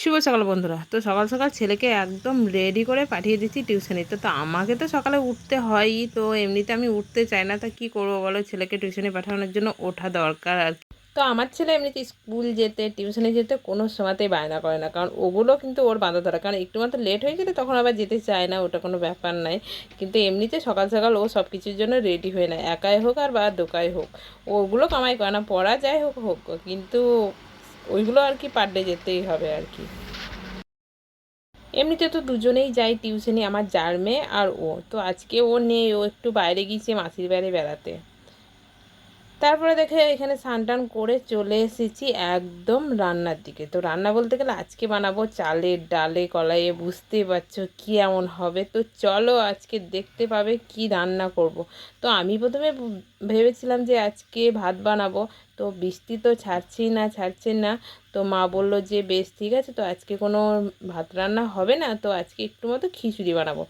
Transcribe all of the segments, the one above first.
শুভ সকাল বন্ধুরা। তো সকাল সকাল ছেলেকে একদম রেডি করে পাঠিয়ে দিচ্ছি টিউশনে তো আমাকে তো সকালে উঠতে হয়ই, তো এমনিতে আমি উঠতে চাই না, তা কি করব বলো? ছেলেকে টিউশনে পাঠানোর জন্য ওঠা দরকার আর কি। তো আমার ছেলে এমনিতে স্কুল যেতে টিউশনে যেতে কোনো সময়তেই বায়না করে না, কারণ ওগুলো কিন্তু ওর বাঁধা ধরা। কারণ একটু মাত্র লেট হয়ে গেলে তখন আবার যেতে চায় না, ওটা কোনো ব্যাপার নাই। কিন্তু এমনিতে সকাল সকাল ও সব কিছুর জন্য রেডি হয়ে না একাই হোক আর বা দোকাই হোক। ওগুলো কামাই করে না, পড়া যাই হোক হোক। কিন্তু ওইগুলো আর কি পার ডে যেতেই হবে আর কি। এমনিতে তো দুজনেই যাই টিউশনি আমার যার মেয়ে আর ও। তো আজকে ও নেই, ও একটু বাইরে গিয়েছে মাসির বাইরে বেড়াতে। তারপরে দেখে এখানে স্নান করে চলে এসেছি একদম রান্নার দিকে। তো রান্না বলতে গেলে আজকে বানাবো চালের ডালে কলাইয়ে বুঝতেই পারছ কী এমন হবে? তো চলো আজকে দেখতে পাবে কি রান্না করব। তো আমি প্রথমে ভেবেছিলাম যে আজকে ভাত বানাবো, তো বৃষ্টি তো ছাড়ছেই না, ছাড়ছে না। তো মা বলল যে, বেশ, ঠিক আছে, তো আজকে কোনো ভাত রান্না হবে না, তো আজকে একটু মতো খিচুড়ি বানাবো।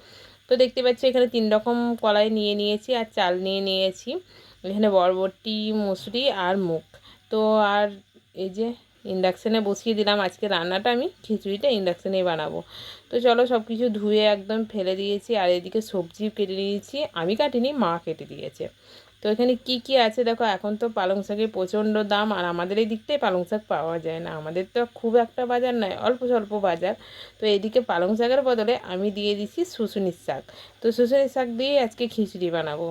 তো দেখতে পাচ্ছি এখানে তিন রকম কলাই নিয়ে নিয়েছি আর চাল নিয়ে নিয়েছি। এখানে বরবটি, মুসুরি আর মুগ। তো আর এই যে ইন্ডাকশানে বসিয়ে দিলাম। আজকে রান্নাটা আমি খিচুড়িটা ইন্ডাকশানেই বানাবো। তো চলো সব কিছু ধুয়ে একদম ফেলে দিয়েছি আর এদিকে সবজি কেটে নিয়েছি। আমি কাটিনি, মা কেটে দিয়েছে। তো এখানে কি কি আছে দেখো, এখন তো পালং শাকের প্রচণ্ড দাম আর আমাদের এই দিকটাই পালং শাক পাওয়া যায় না। আমাদের তো খুব একটা বাজার নয়, অল্প স্বল্প বাজার। তো এদিকে পালং শাকের বদলে আমি দিয়ে দিচ্ছি শুশুনির শাক। তো শুশুনির শাক দিয়ে আজকে খিচুড়ি বানাবো।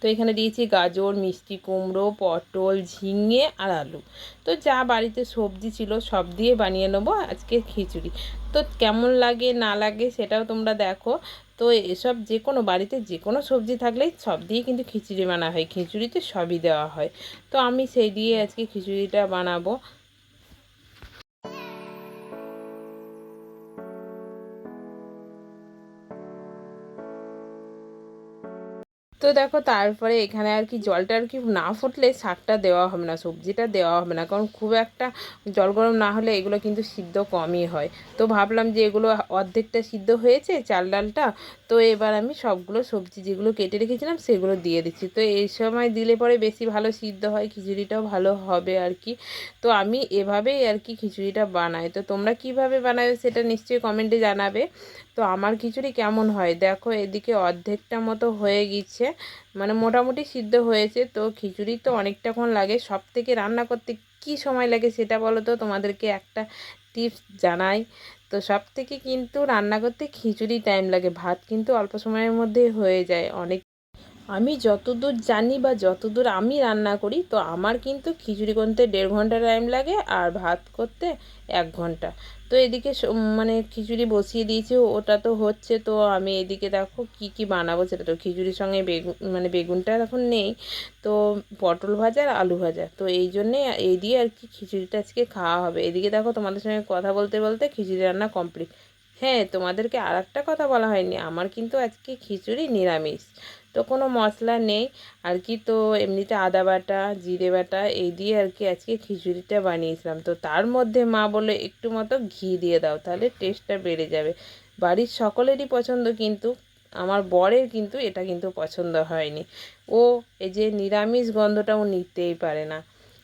তো এখানে দিয়েছি গাজর, মিষ্টি কুমড়ো, পটল, ঝিঙে আর আলু। তো যা বাড়িতে সবজি ছিল সব দিয়ে বানিয়ে নেব আজকে খিচুড়ি। তো কেমন লাগে, না লাগে সেটাও তোমরা দেখো। তো এসব যে কোনো বাড়িতে যে কোনো সবজি থাকলেই সব দিয়ে কিন্তু খিচুড়ি বানা হয়। খিচুড়িতে সবই দেওয়া হয়। তো আমি সেই দিয়ে আজকে খিচুড়িটা বানাবো। তো দেখো তারপরে এখানে আর কি জলটা আর কি না ফুটলে শাকটা দেওয়া হবে না, সবজিটা দেওয়া হবে না। কারণ খুব একটা জল গরম না হলে এগুলো কিন্তু সিদ্ধ কমই হয়। তো ভাবলাম যে এগুলো অর্ধেকটা সিদ্ধ হয়েছে চাল ডালটা, তো এবার আমি সবগুলো সবজি যেগুলো কেটে রেখেছিলাম সেগুলো দিয়ে দিচ্ছি। তো এই সময় দিলে পরে বেশি ভালো সিদ্ধ হয়, খিচুড়িটাও ভালো হবে আর কি। তো আমি এভাবেই আর কি খিচুড়িটা বানাই। তো তোমরা কীভাবে বানাবে সেটা নিশ্চয়ই কমেন্টে জানাবে। তো আমার খিচুড়ি কেমন হয়? দেখো এদিকে অর্ধেকটা মতো হয়ে গিয়েছে। মানে মোটামুটি সিদ্ধ হয়েছে। তো খিচুড়ি তো অনেকটাক্ষণ লাগে। সব থেকে রান্না করতে কি সময় লাগে সেটা বলো তো? তোমাদেরকে একটা টিপস জানাই। তো সব থেকে কিন্তু রান্না করতে খিচুড়ি টাইম লাগে। ভাত কিন্তু অল্প সময়ের মধ্যে হয়ে যায়। অনেক আমি যতদূর জানি বা যতদূর আমি রান্না করি, তো আমার কিন্তু খিচুড়ি করতে দেড় ঘণ্টা টাইম লাগে আর ভাত করতে এক ঘণ্টা। তো এদিকে মানে খিচুড়ি বসিয়ে দিয়েছি, ওটা তো হচ্ছে, তো আমি এদিকে দেখো কি কি বানাবো সেটা তো খিচুড়ির সঙ্গে বেগুন মানে বেগুনটা এখন নেই, তো পটল ভাজা আর আলু ভাজা। তো এই জন্যে এই দিয়ে আর কি খিচুড়িটা আজকে খাওয়া হবে। এদিকে দেখো তোমাদের সঙ্গে কথা বলতে বলতে খিচুড়ি রান্না কমপ্লিট হ্যাঁ তোমাদেরকে আর একটা কথা বলা হয়নি, আমার কিন্তু আজকে খিচুড়ি নিরামিষ। তো কোনো মশলা নেই। আর কি তো এমনিতে আদা বাটা, জিরে বাটা, এই দিয়ে আর কি আজকে খিচুড়িটা বানিয়েছিলাম। তো তার মধ্যে মা বলে, একটু মতো ঘি দিয়ে দাও, তাহলে টেস্টটা বেড়ে যাবে। বাড়ির সকলেরই পছন্দ কিন্তু, আমার বরের কিন্তু এটা কিন্তু পছন্দ হয়নি। ও, এই যে নিরামিষ গন্ধটা ও নিতেই পারে না।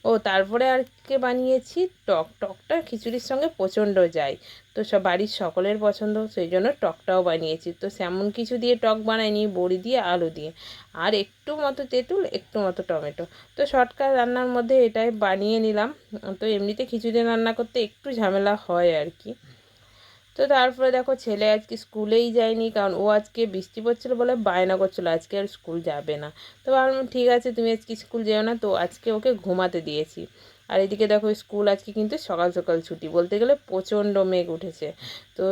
ও তারপরে আর কে বানিয়েছি? টক, টকটা খিচুড়ির সঙ্গে প্রচণ্ড যায় তো সব বাড়ির সকলের পছন্দ, সেই জন্য টকটাও বানিয়েছি। তো সেমন কিছু দিয়ে টক বানাইনি, বড়ি দিয়ে, আলু দিয়ে। আর একটু মতো তেঁতুল, একটু মতো টমেটো। তো শর্টকাট রান্নার মধ্যে এটাই বানিয়ে নিলাম। তো এমনিতে খিচুড়ি রান্না করতে একটু ঝামেলা হয় আর কি। তো তারপরে দেখো ছেলে আজকে স্কুলেই যায়নি, কারণ ও আজকে বৃষ্টি পড়ছিলো বলে বায়না করছিল, আজকে আর স্কুল যাবে না। তো ভাবলাম ঠিক আছে, তুমি আজকে স্কুল যেও না, তো আজকে ওকে ঘুমাতে দিয়েছি। আর এদিকে দেখো স্কুল আজকে কিন্তু সকাল সকাল ছুটি। বলতে গেলে প্রচণ্ড মেঘ উঠেছে। তো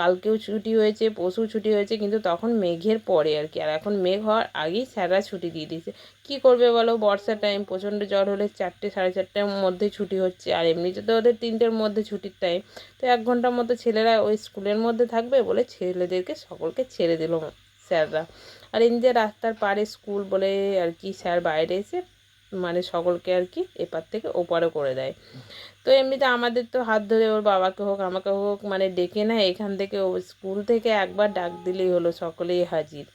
কালকেও ছুটি হয়েছে পশু ছুটি হয়েছে, কিন্তু তখন মেঘের পরে আর কি। আর এখন মেঘ হওয়ার আগেই স্যাররা ছুটি দিয়ে দিয়েছে। কি করবে বলো বর্ষার টাইম প্রচণ্ড জ্বর হলে চারটে, সাড়ে চারটের মধ্যে ছুটি হচ্ছে। আর এমনিতে তো ওদের তিনটের মধ্যে ছুটির টাইম তো এক ঘণ্টার মতো ছেলেরা ওই স্কুলের মধ্যে থাকবে বলে ছেলেদেরকে সকলকে ছেড়ে দিল স্যাররা। আর এমনি রাস্তার পাড়ে স্কুল বলে আর কি স্যার বাইরে এসে মানে সকলকে আর কি এপার থেকে ওপারও করে দেয়। তো এমনিতে আমাদের তো হাত ধরে ওর বাবাকে হোক, আমাকে হোক মানে ডেকে নেয়। এখান থেকে ও স্কুল থেকে একবার ডাক দিলেই হলো, সকলেই হাজির।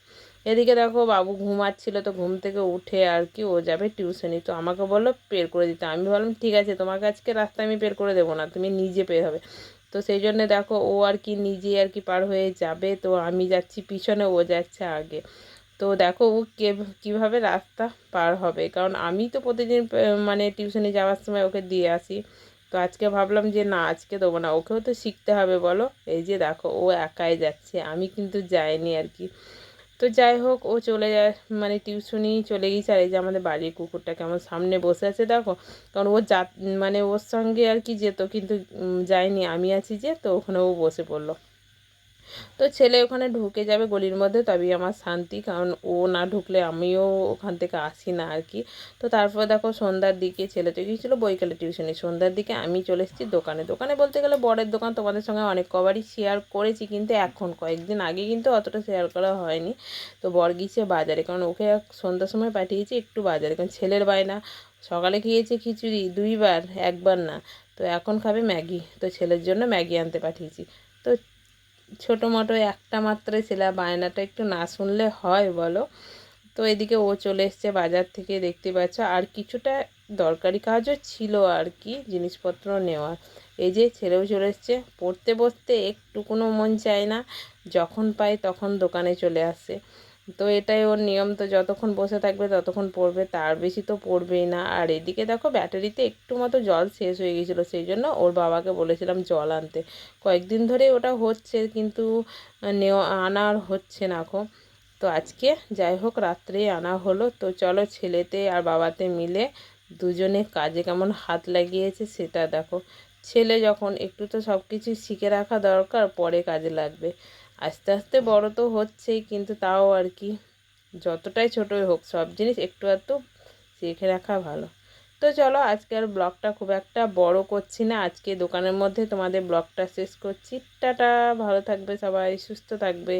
এদিকে দেখো বাবু ঘুমাচ্ছিল, তো ঘুম থেকে উঠে আর কি ও যাবে টিউশনি। তো আমাকে বলল পের করে দিতে। আমি বললাম, ঠিক আছে, তোমাকে আজকে রাস্তা আমি পের করে দেবো না, তুমি নিজে পের হবে। তো সেই জন্য দেখো ও আর কি নিজে আর কি পার হয়ে যাবে। তো আমি যাচ্ছি পিছনে, ও যাচ্ছে আগে। তো দেখো ও কে কীভাবে রাস্তা পার হবে। কারণ আমি তো প্রতিদিন মানে টিউশনে যাওয়ার সময় ওকে দিয়ে আসি। তো আজকে ভাবলাম যে না, আজকে দেবো না। ওকেও তো শিখতে হবে, বলো। এই যে দেখো, ও একাই যাচ্ছে। আমি কিন্তু যাইনি আর কি। তো যাই হোক, ও চলে যায় মানে টিউশনি চলে গিয়েছে। আর এই যে আমাদের বাড়ির কুকুরটা কেমন সামনে বসে আছে, দেখো। কারণ ও যা মানে ওর সঙ্গে আর কি যেত, কিন্তু যায়নি। আমি আছি যে, তো ওখানে ও বসে পড়ল। তো ছেলে ওখানে ঢুকে যাবে গলির মধ্যে, তবেই আমার শান্তি, কারণ ও না ঢুকলে আমিও ওখান থেকে আসি না আর কি। তো তারপর দেখো সন্ধ্যার দিকে ছেলে তো গিয়েছিল বৈকালে টিউশনে, সন্ধ্যার দিকে আমি চলে এসেছি দোকানে। দোকানে বলতে গেলে বরের দোকান তোমাদের সঙ্গে অনেক কবারই শেয়ার করেছি, কিন্তু এখন কয়েকদিন আগে কিন্তু অতটা শেয়ার করা হয়নি। তো বর গিয়েছে বাজারে, কারণ ওকে সন্ধ্যার সময় পাঠিয়েছি একটু বাজারে, কারণ ছেলের বায়না। সকালে খেয়েছে খিচুড়ি দুইবার, একবার না। তো এখন খাবে ম্যাগি, তো ছেলের জন্য ম্যাগি আনতে পাঠিয়েছি। তো ছোটো মোটো একটা মাত্রে ছেলে বায়নাটা একটু না শুনলে হয়, বলো। তো এদিকে ও চলে এসছে বাজার থেকে, দেখতে পাচ্ছ। আর কিছুটা দরকারি কাজও ছিল আর কি, জিনিসপত্র নেওয়ার। এই যে ছেলেও চলে এসছে। পড়তে বসতে একটু কোনো মন চায় না। যখন পায় তখন দোকানে চলে আসে। তো এটাই ওর নিয়ম, তো যতক্ষণ বসে থাকবে ততক্ষণ পড়বে, তার বেশি তো পড়বেই না। আর এদিকে দেখো ব্যাটারিতে একটু মতো জল শেষ হয়ে গেছিল, সেই জন্য ওর বাবাকে বলেছিলাম জল আনতে। কয়েকদিন ধরে ওটা হচ্ছে, কিন্তু নেওয়া আনার হচ্ছে না এখন তো আজকে যাই হোক রাত্রেই আনা হলো। তো চলো ছেলেতে আর বাবাতে মিলে দুজনে কাজে কেমন হাত লাগিয়েছে সেটা দেখো। ছেলে যখন একটু তো সব কিছু শিখে রাখা দরকার, পরে কাজে লাগবে। আস্তে আস্তে বড় তো হচ্ছেই, কিন্তু তাও আর কি। যতটাই ছোটোই হোক, সব জিনিস একটু একটু শিখে রাখা ভালো। তো চলো আজকে আর ব্লগটা খুব একটা বড় করছি না। আজকে দোকানের মধ্যে তোমাদের ব্লগটা শেষ করছি। টাটা, ভালো থাকবে সবাই, সুস্থ থাকবে।